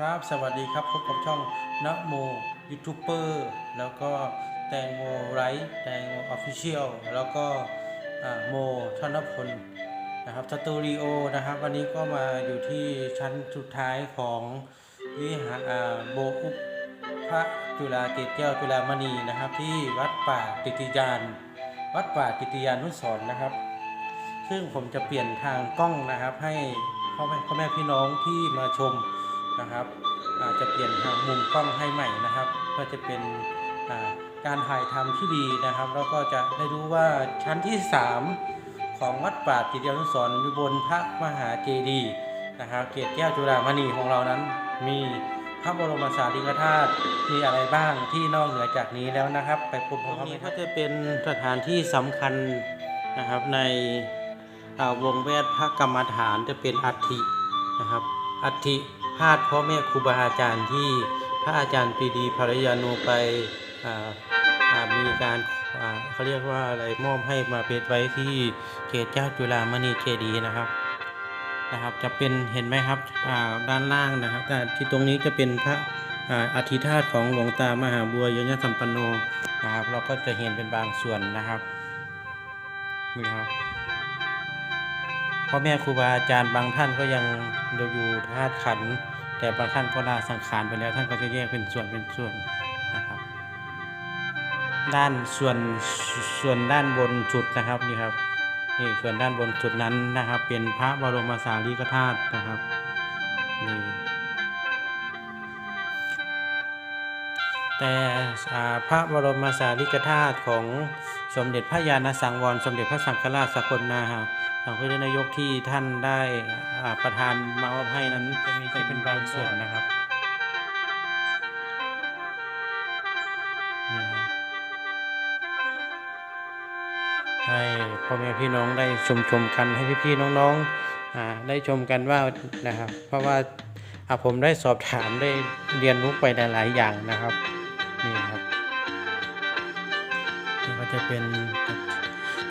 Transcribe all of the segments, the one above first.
ครับสวัสดีครับพบกับช่องนโมยูทูบเบอร์แล้วก็แตงโมไรท์แตงโมออฟฟิเชียลแล้วก็โมธนพลนะครับสตูดิโอนะครับวันนี้ก็มาอยู่ที่ชั้นสุดท้ายของวิหารโบอุปพระจุฬาเกตแก้วจุฬามณีนะครับ ที่วัดป่าติติยาน วัดป่าติติยานุสร์นะครับ ซึ่งผมจะเปลี่ยนทางกล้องนะครับให้พ่อแม่พี่น้องที่มาชม นะครับอาจจะเปลี่ยนทางมุมกล้องให้ใหม่นะครับ ก็จะเป็นการถ่ายทำที่ดีนะครับ แล้วก็จะได้รู้ว่าชั้นที่ 3 ของวัดป่าติเดียนุสรณ์อยู่บนพระมหาเจดีย์นะครับ เกียรติแก้วจุฬามณีของเรานั้น มีพระบรมสารีริกธาตุมีอะไรบ้างที่นอกเหนือจากนี้แล้วนะครับ ไปพบตรงนี้ก็จะเป็นสถานที่สำคัญนะครับในวงแวดพระกรรมฐานจะเป็นอัฐินะครับอัฐิ พาดพ่อแม่ครูบาอาจารย์ที่พระอาจารย์ปีดีภรยานูไปมีการเขาเรียกว่าอะไรมอบให้มาเป็นไว้ที่เขตเจ้าจุฬามณีเจดีนะครับนะครับ จะเป็นเห็นไหมครับด้านล่างนะครับที่ตรงนี้จะเป็นพระอธิธาตของหลวงตามหาบัวยญสัมปันโนนะครับ เราก็จะเห็นเป็นบางส่วนนะครับนี่ครับ พ่อแม่ครูบาอาจารย์บางท่านก็ยังอยู่ธาตุขัน แต่บางท่านก็ลาสังขารไปแล้วท่านก็จะแยกเป็นส่วนเป็นส่วนนะครับ ด้านส่วนส่วนด้านบนสุดนะครับนี่ครับนี่ส่วนด้านบนสุดนั้นนะครับ เป็นพระบรมสารีริกธาตุนะครับนี่แต่พระบรมสารีริกธาตุของสมเด็จพระญาณสังวร สมเด็จพระสังฆราชสกลนา หาทางพระนายกที่ท่านได้ประทานมามอบให้นั้นจะมีจะเป็นบางส่วนนะครับให้พ่อแม่พี่น้องได้ชมชมกันให้พี่พี่ๆน้องๆได้ชมกันว่านะครับ เพราะว่าผมได้สอบถามได้เรียนรู้ไปหลายอย่างนะครับนี่ครับนี่ก็จะเป็น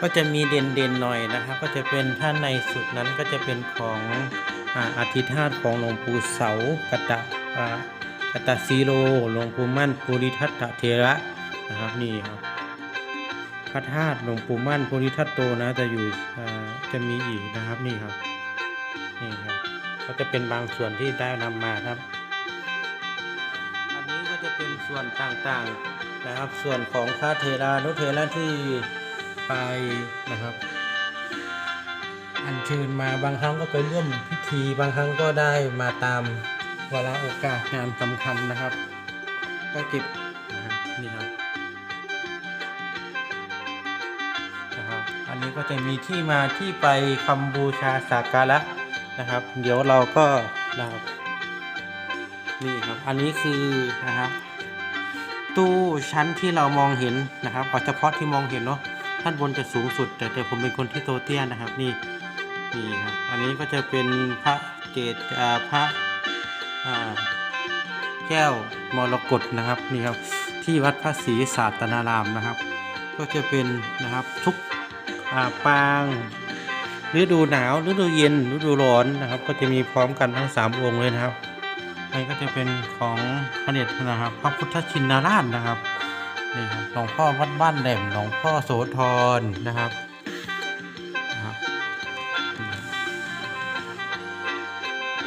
ก็จะมีเด่นๆหน่อยนะครับ ก็จะเป็นท่านในสุดนั้นก็จะเป็นของอาอธิธาตุของหลวงปู่เสากตะกตะซีโรหลวงปู่มั่นปุริทัตเทระนะครับนี่ครับพระธาตุหลวงปู่มั่นปุริทัตโตนะจะอยู่จะมีอีกนะครับนี่ครับนี่ครับก็จะเป็นบางส่วนที่ได้นำมาครับ อันนี้ก็จะเป็นส่วนต่างๆนะครับ ส่วนของพระเทรานุเทระที่ ไปนะครับ อัญเชิญมาบางครั้งก็ไปร่วมพิธีบางครั้งก็ได้มาตามเวลาโอกาสงานสำคัญนะครับ ก็เก็บนะครับนี่ครับนะครับ อันนี้ก็จะมีที่มาที่ไปคำบูชาสักการะนะครับ เดี๋ยวเราก็นะครับนี่ครับ อันนี้คือนะครับตู้ชั้นที่เรามองเห็นนะครับเอาเฉพาะที่มองเห็นเนาะ ท่านบนจะสูงสุด แต่แต่ผมเป็นคนที่โตเตี้ยนะครับนี่นี่ครับอันนี้ก็จะเป็นพระเกศพระแก้วมรกตนะครับนี่ครับที่วัดพระศรีศาสตนารามนะครับ ก็จะเป็นนะครับทุกาปางฤดูหนาวฤดูเย็นฤดูร้อนนะครับ ก็จะมีพร้อมกันทั้งสามองค์เลยนะครับอันนี้ก็จะเป็นของพระเนตรนะครับ พระพุทธชินราชนะครับ นี่ครับหลวงพ่อวัดบ้านแหลมหลวงพ่อโสธรนะครับ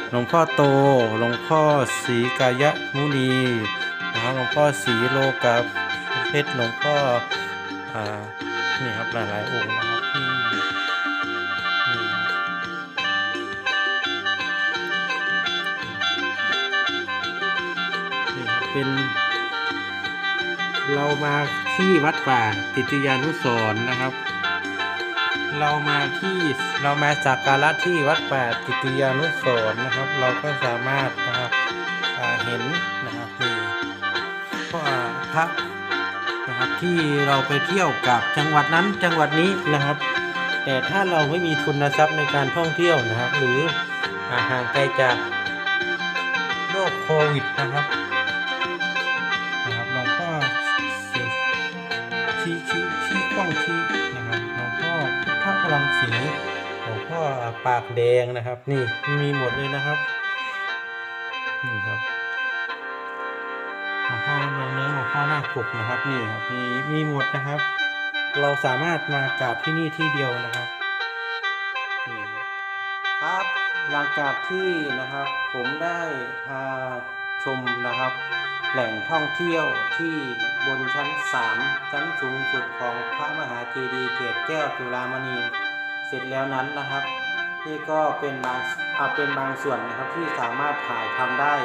หลวงพ่อโต หลวงพ่อศรีกายะมุนีนะครับหลวงพ่อศรีโลกาเพชรหลวงพ่ออ่านี่ครับหลายๆองค์นะครับที่นี่ครับเป็น เรามาที่วัดป่าติตยานุสรณ์นะครับ เรามาที่เรามาสักการะที่วัดป่าติตยานุสรณ์นะครับ เราก็สามารถนะครับเห็นนะครับนี่ก็อ่าพระนะครับที่เราไปเที่ยวกับจังหวัดนั้นจังหวัดนี้นะครับ แต่ถ้าเราไม่มีทุนทรัพย์ในการท่องเที่ยวนะครับ หรือห่างไกลจากโรคโควิดนะครับ ชี้ชี้กล้องชี้นะครับหลวงพ่อพุทธพลังสีหลวงพ่อปากแดงนะครับ นี่มีหมดเลยนะครับนี่ครับหัวข้อเนื้อหัวข้อหน้าปกนะครับนี่ครับมีมีหมดนะครับ เราสามารถมากราบที่นี่ที่เดียวนะครับนี่ครับครับหลังจากที่นะครับผมได้พาชมนะครับ แหล่งท่องเที่ยวที่บนชั้น 3 ชั้นสูงสุดของพระมหาเจดีย์เกศแก้วจุฬามณี เสร็จแล้วนั้นนะครับ นี่ก็เป็นบางอ่าเป็นบางส่วนนะครับที่สามารถถ่ายทำได้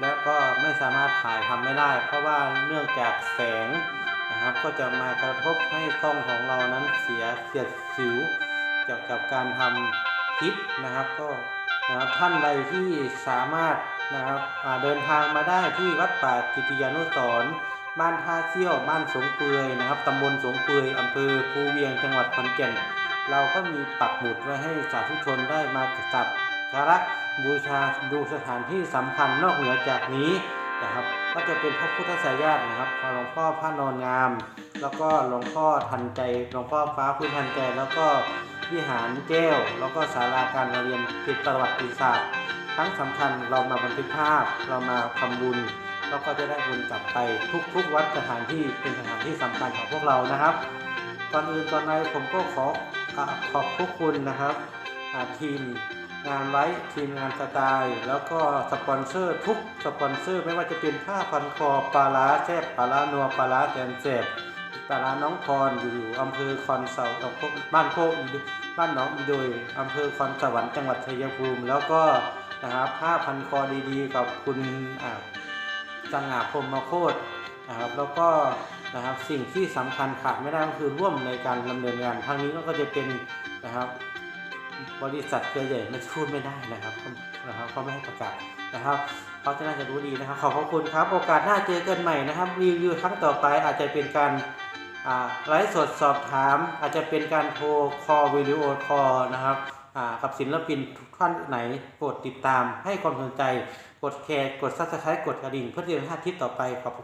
และก็ไม่สามารถถ่ายทำไม่ได้ เพราะว่าเนื่องจากแสงนะครับ ก็จะมากระทบให้กล้องของเรานั้นเสียเสียดสิวเกี่ยวกับการทำคลิปนะครับก็นะครับท่านใดที่สามารถ นะครับเดินทางมาได้ที่วัดป่ากิติยานุสร์บ้านท่าเซี่ยวบ้านสงเปือยนะครับตำบลสงเปือยอำเภอภูเวียงจังหวัดขอนแก่น เราก็มีปักหมุดไว้ให้สาธุชนได้มาสักการะบูชาดูสถานที่สำคัญนอกเหนือจากนี้นะครับ ก็จะเป็นพระพุทธสายญาตินะครับหลวงพ่อพระนอนงาม แล้วก็หลวงพ่อทันใจหลวงพ่อฟ้าพื้นทันใจแล้วก็วิหารแก้ว แล้วก็ศาลาการเรียนติดประวัติศาสตร์ ทั้งสำคัญเรามาบันทึกภาพ เรามาทำบุญแล้วก็จะได้บุญกลับไปทุกๆวัดสถานที่เป็นสถานที่สำคัญของพวกเรานะครับก่อนอื่นก่อนใดผมก็ขอขอบพระคุณนะครับทีมงานไว้ทีมงานสไตล์แล้วก็สปอนเซอร์ทุกสปอนเซอร์ ไม่ว่าจะเป็นผ้าพันคอปลาล้าแซ่บปลาล้านัวปลาล้าแกนเจ็บปลาล้าน้องพรอยู่อำเภอคอนเสาตกบ้านโคกบ้านหนองอีโดยอำเภอคอนสวรรค์จังหวัดชัยภูมิ แล้วก็ นะครับผ้าพันคอดีๆ กับคุณอ่าสง่าพรหมโคตรนะครับแล้วก็นะครับสิ่งที่สำคัญขาดไม่ได้ก็คือร่วมในการดำเนินงานทางนี้ก็จะเป็นนะครับบริษัทเครือใหญ่ไม่พูดไม่ได้นะครับนะครับเขาไม่ให้ประกาศนะครับเขาจะน่าจะรู้ดีนะครับขอบพระคุณครับโอกาสหน้าเจอกันใหม่นะครับรีวิวครั้งต่อไปอาจจะเป็นการไลฟ์สดสอบถาม อาจจะเป็นการโทรคอลวิดีโอคอลนะครับ กับศิลปินทุกท่านไหนโปรดติดตามให้ความสนใจ กดแชร์ กดซับสไครต์กดกระดิ่งเพื่อที่จะพลาทิศต่อไปขอบคุณ